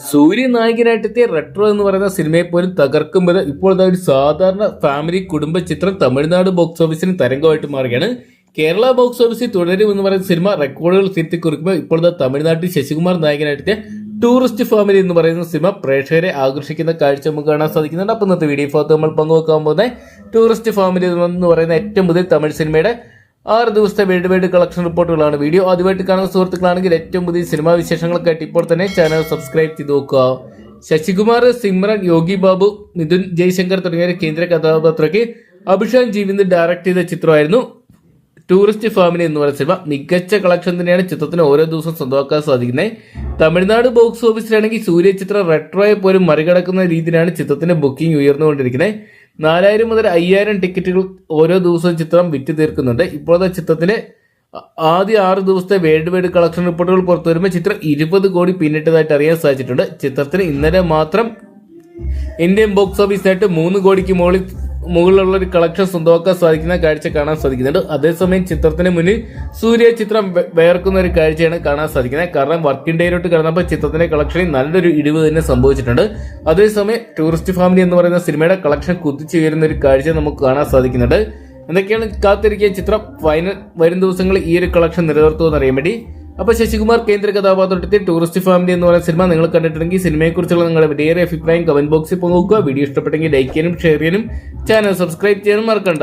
സൂര്യ നായകനായിട്ടെത്തിയ retro എന്ന് പറയുന്ന സിനിമയെ പോലും തകർക്കും ഇപ്പോൾ ഒരു സാധാരണ ഫാമിലി കുടുംബ ചിത്രം തമിഴ്നാട് ബോക്സ് ഓഫീസിന് തരംഗമായിട്ട് മാറുകയാണ്. കേരള ബോക്സ് ഓഫീസിൽ തുടരും എന്ന് പറയുന്ന സിനിമ റെക്കോർഡുകൾ തിരുത്തി കുറിക്കുമ്പോൾ ഇപ്പോൾ തമിഴ്നാട്ടിൽ ശശികുമാർ നായകനായിട്ടെത്തിയ ടൂറിസ്റ്റ് ഫാമിലി എന്ന് പറയുന്ന സിനിമ പ്രേക്ഷകരെ ആകർഷിക്കുന്ന കാഴ്ച നമുക്ക് കാണാൻ സാധിക്കുന്നുണ്ട്. അപ്പോൾ ഇന്നത്തെ വീഡിയോ ഫോട്ടോ നമ്മൾ പങ്കുവെക്കാൻ പോകുന്ന ടൂറിസ്റ്റ് ഫാമിലി എന്ന് പറയുന്ന ഏറ്റവും പുതിയ തമിഴ് സിനിമയുടെ ആറ് ദിവസത്തെ വേൾഡ് വൈഡ് കളക്ഷൻ റിപ്പോർട്ടുകളാണ് വീഡിയോ ആദ്യമായിട്ട് കാണുന്ന സുഹൃത്തുക്കളാണെങ്കിൽ ഏറ്റവും പുതിയ സിനിമാ വിശേഷങ്ങൾക്കായിട്ട് ഇപ്പോൾ തന്നെ ചാനൽ സബ്സ്ക്രൈബ് ചെയ്ത് നോക്കുക. ശശികുമാർ സിമ്രൻ യോഗി ബാബു മിഥുൻ ജയശങ്കർ തുടങ്ങിയ കേന്ദ്ര കഥാപാത്രയ്ക്ക് അഭിഷാൻ ജീവിന്ദ് ഡയറക്ട് ചെയ്ത ചിത്രമായിരുന്നു. ടൂറിസ്റ്റ് ഫാമിലി എന്ന് പറയുന്ന സിനിമ. മികച്ച കളക്ഷൻ തന്നെയാണ് ചിത്രത്തിന് ഓരോ ദിവസവും സ്വന്തമാക്കാൻ സാധിക്കുന്നത്. തമിഴ്നാട് ബോക്സ് ഓഫീസിലാണെങ്കിൽ സൂര്യ ചിത്രം റെട്രോയെ പോലും മറികടക്കുന്ന രീതിയിലാണ് ചിത്രത്തിന്റെ ബുക്കിംഗ് ഉയർന്നുകൊണ്ടിരിക്കുന്നത്. നാലായിരം മുതൽ അയ്യായിരം ടിക്കറ്റുകൾ ഓരോ ദിവസവും ചിത്രം വിറ്റ് തീർക്കുന്നുണ്ട് ഇപ്പോഴത്തെ ചിത്രത്തിന്റെ ആദ്യ ആറ് ദിവസത്തെ വേൾഡ് വൈഡ് കളക്ഷൻ റിപ്പോർട്ടുകൾ പുറത്തു വരുമ്പോൾ ചിത്രം ഇരുപത് കോടി പിന്നിട്ടതായിട്ട് അറിയാൻ സാധിച്ചിട്ടുണ്ട്. ചിത്രത്തിന് ഇന്നലെ മാത്രം ഇന്ത്യൻ ബോക്സ് ഓഫീസിനായിട്ട് മൂന്ന് കോടിക്ക് മുകളിൽ മുകളിലുള്ള ഒരു കളക്ഷൻ സ്വന്തമാക്കാൻ സാധിക്കുന്ന കാഴ്ച കാണാൻ സാധിക്കുന്നുണ്ട്. അതേസമയം ചിത്രത്തിന് മുന്നിൽ സൂര്യ ചിത്രം വേർക്കുന്ന ഒരു കാഴ്ചയാണ് കാണാൻ സാധിക്കുന്നത്. കാരണം വർക്കിംഗ് ഡേയിലോട്ട് കടന്നപ്പോൾ ചിത്രത്തിന്റെ കളക്ഷനിൽ നല്ലൊരു ഇടിവ് തന്നെ സംഭവിച്ചിട്ടുണ്ട്. അതേസമയം ടൂറിസ്റ്റ് ഫാമിലി എന്ന് പറയുന്ന സിനിമയുടെ കളക്ഷൻ കുത്തിച്ചുയരുന്ന ഒരു കാഴ്ച നമുക്ക് കാണാൻ സാധിക്കുന്നുണ്ട്. എന്തൊക്കെയാണ് കാത്തിരിക്കിയ ചിത്രം? ഫൈനൽ വരും ദിവസങ്ങളിൽ ഈ ഒരു കളക്ഷൻ നിലനിർത്തുമെന്ന് അറിയാൻ വേണ്ടി അപ്പൊ ശശികുമാർ കേന്ദ്ര കഥാപാത്രത്തിൽ ടൂറിസ്റ്റ് ഫാമിലി എന്ന് പറയുന്ന സിനിമ നിങ്ങൾ കണ്ടിട്ടുണ്ടെങ്കിൽ സിനിമയെക്കുറിച്ചുള്ള നിങ്ങളുടെ വലിയേറെ അഭിപ്രായം കമന്റ് ബോക്സിൽ പങ്കുവെക്കുക വീഡിയോ ഇഷ്ടപ്പെട്ടെങ്കിൽ ലൈക്ക് ചെയ്യാനും ഷെയർ ചെയ്യാനും ചാനൽ സബ്സ്ക്രൈബ് ചെയ്യാനും മറക്കണ്ട.